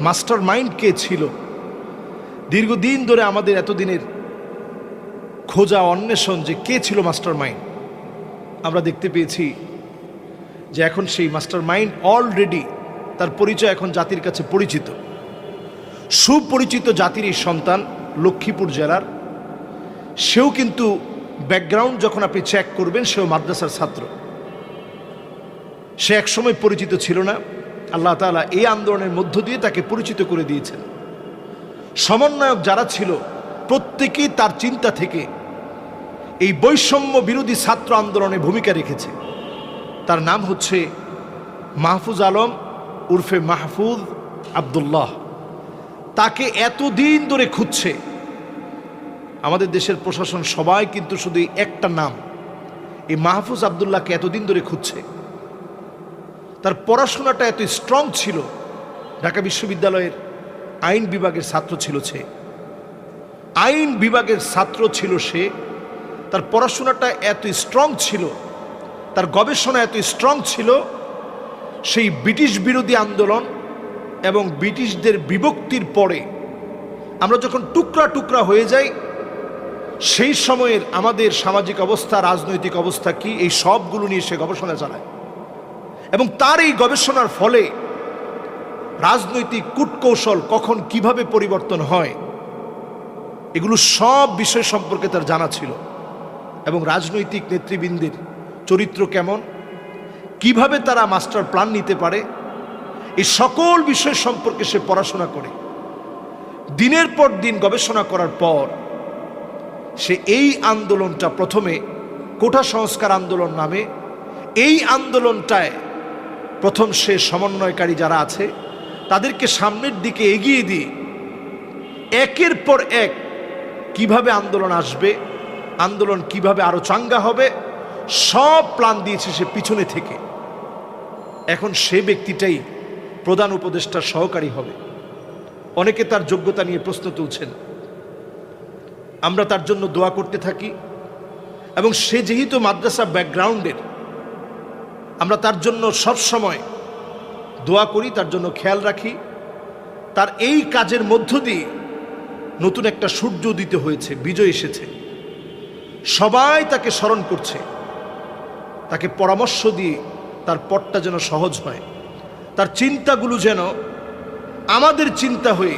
Master mind কে ছিল? দীর্ঘদিন ধরে আমাদের এতদিনের খোঁজা, অন্বেষণ যে কে ছিল মাস্টার মাইন্ড আমরা দেখতে পেয়েছি যে এখন সেই মাস্টার মাইন্ড অলরেডি তার পরিচয় এখন জাতির কাছে পরিচিত। সুপরিচিত জাতির এই সন্তান লক্ষ্মীপুর জেলার। সেও কিন্তু ব্যাকগ্রাউন্ড যখন আপনি চেক করবেন, সেও মাদ্রাসার ছাত্র। সে একসময় পরিচিত ছিল না। আল্লাহ তাআলা এই আন্দোলনের মধ্য দিয়ে তাকে পরিচিত করে দিয়েছেন। সমন্বয়ক যারা ছিল, প্রত্যেকেই তার চিন্তা থেকে এই বৈষম্য বিরোধী ছাত্র আন্দোলনে ভূমিকা রেখেছে। তার নাম হচ্ছে মাহফুজ আলম উর্ফে মাহফুজ আবদুল্লাহ। তাকে এতদিন ধরে খুঁজছে। আমাদের দেশের প্রশাসন সবাই কিন্তু শুধু একটা নাম। এই মাহফুজ আবদুল্লাহকে এতদিন ধরে খুঁজছে। তার পড়াশোনাটা এত স্ট্রং ছিল, ঢাকা বিশ্ববিদ্যালয়ের আইন বিভাগের ছাত্র ছিল সে। আইন বিভাগের ছাত্র ছিল সে, তার পড়াশোনাটা এত স্ট্রং ছিল, তার গবেষণা এত স্ট্রং ছিল, সেই ব্রিটিশ বিরোধী আন্দোলন এবং ব্রিটিশদের বিভক্তির পরে আমরা যখন টুকরা টুকরা হয়ে যাই, সেই সময়ের আমাদের সামাজিক অবস্থা, রাজনৈতিক অবস্থা কি, এই সবগুলো নিয়ে সে গবেষণা চালায়। এবং তার এই গবেষণার ফলে রাজনৈতিক কূটকৌশল কখন কীভাবে পরিবর্তন হয়, এগুলো সব বিষয় সম্পর্কে তার জানা ছিল। এবং রাজনৈতিক নেতৃবৃন্দের চরিত্র কেমন, কীভাবে তারা মাস্টার প্ল্যান নিতে পারে, এই সকল বিষয় সম্পর্কে সে পড়াশোনা করে। দিনের পর দিন গবেষণা করার পর সে এই আন্দোলনটা প্রথমে কোটা সংস্কার আন্দোলন নামে, এই আন্দোলনটায় প্রথম সে সমন্বয়কারী যারা আছে, তাদেরকে সামনের দিকে এগিয়ে দিয়ে একের পর এক কীভাবে আন্দোলন আসবে, আন্দোলন কীভাবে আরও চাঙ্গা হবে, সব প্ল্যান দিয়েছে সে পিছনে থেকে। এখন সে ব্যক্তিটাই প্রধান উপদেষ্টার সহকারী হবে। অনেকে তার যোগ্যতা নিয়ে প্রশ্ন তুলছেন। আমরা তার জন্য দোয়া করতে থাকি। এবং সে যেহেতু মাদ্রাসা ব্যাকগ্রাউন্ডের আমরা তার জন্য সব সময় দোয়া করি, তার জন্য খেয়াল রাখি। তার এই কাজের মধ্য দিয়ে নতুন একটা সূর্য দিতে হয়েছে, বিজয় এসেছে। সবাই তাকে স্মরণ করছে। তাকে পরামর্শ দিয়ে তার পথটা যেন সহজ হয়। তার চিন্তাগুলো যেন আমাদের চিন্তা হয়ে